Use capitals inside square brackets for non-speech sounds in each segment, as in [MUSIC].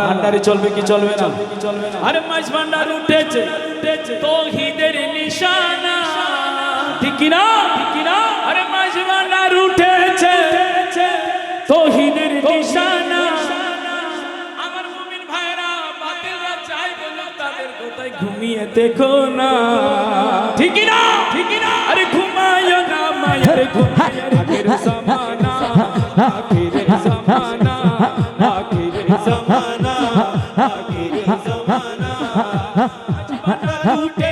ভান্ডারে চলবে কি চলবে না? আরে মাছ ভান্ডার উঠেছে। তৌহিদের নিশানা। ঠিক কি না ঠিক কি না আরে মাছ ভান্ডার উঠেছে। তৌহিদের নিশানা। আমার মুমিন ভাইরা বাতিলরা চাই বলে তাদের কোথায় ঘুমিয়ে দেখো না। ঠিক কি না ঠিক কি না আরে ঘুমায় না মায়ের ঘুমায় আখির [LAUGHS] জামানা। আখির জামানা। আখির জামানা উঠেছে তৌহিদের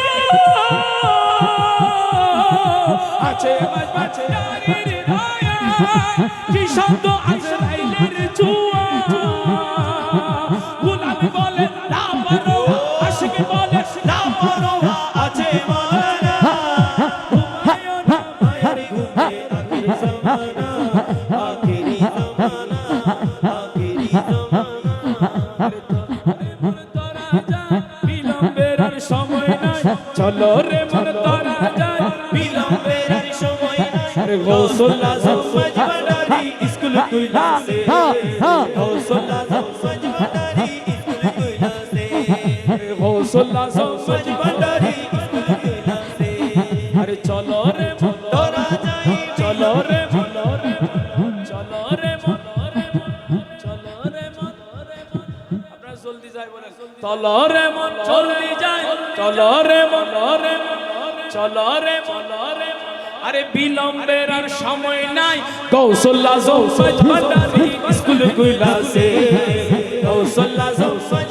চলো রে মন তারা যায়। বিলম্বের সময় আরে গোসল আজম মজবারি স্কুল কইলা সে। গোসল আজম মজবারি স্কুল কইলা সে। গোসল আজম মজবারি চলো রে মন জলদি যাই। চলো রে মন রে চলো রে মন রে আরে বিলম্বের আর সময় নাই। কৌশল্লা জৌসজ ভান্ডারি স্কুল কইলা সে কৌশল্লা জৌসজ ভান্ডারি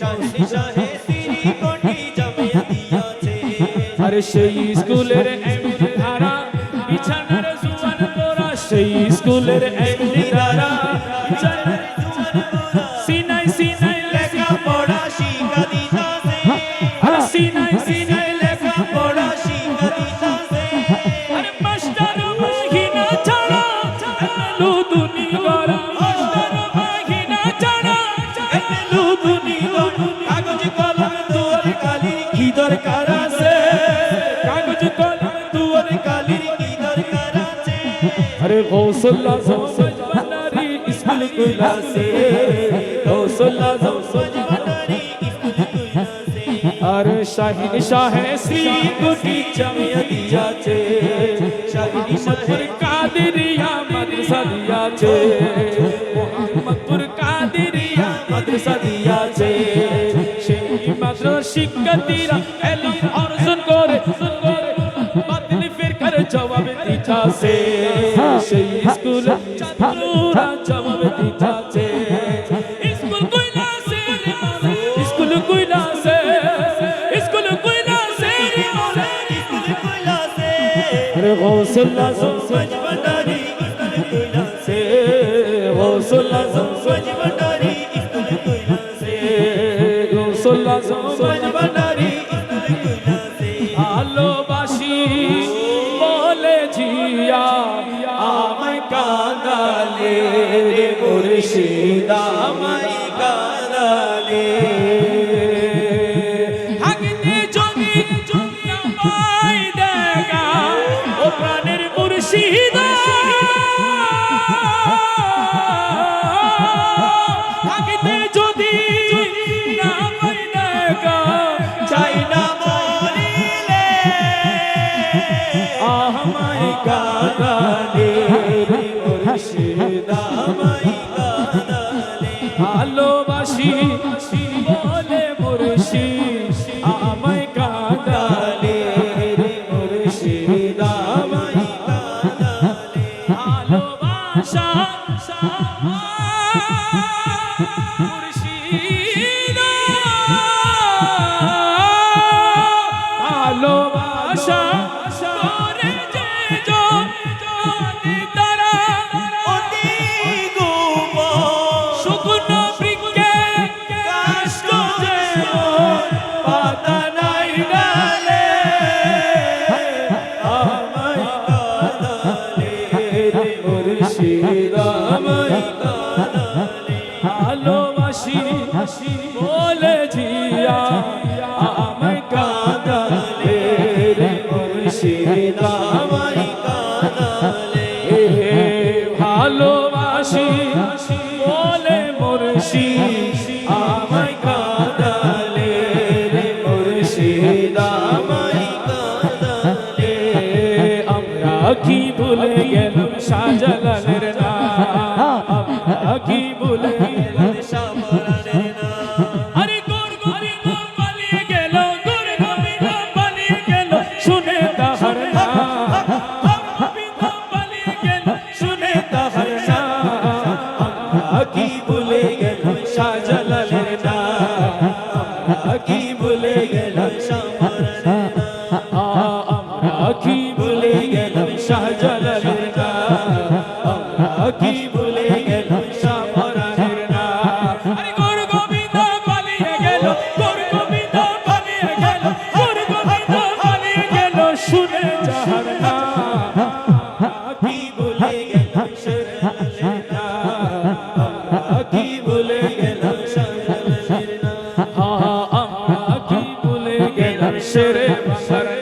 শান্তি শাহে সিরি কোটি জামিয়া দিয়াছে আরে সেই স্কুলের আরে গৌসল্লা সমজ বানারি স্কুল কইলা সে গৌসল্লা সমজ বানারি স্কুল কইলা সে আরে শাহিন শাহে শ্রী কোটি জামিয়া দিয়াছে শাহিন শাহের কাদেরিয়া মাদ্রাসা দিয়াছে মোহাম্মদপুর কাদেরিয়া মাদ্রাসা দিয়াছে সেই মাদ্রাসা শিক্ষার্থীরা ভালোবাসি বলে জিয়া আমায় কাঁদালে রে মুর্শিদ আমায় Ah, ah, ah. ভালোবাসি বলে জিয়া আমার কাদালে মুর্শিদা কি ভুলে গেলাম গেলাম শেরে বাংলার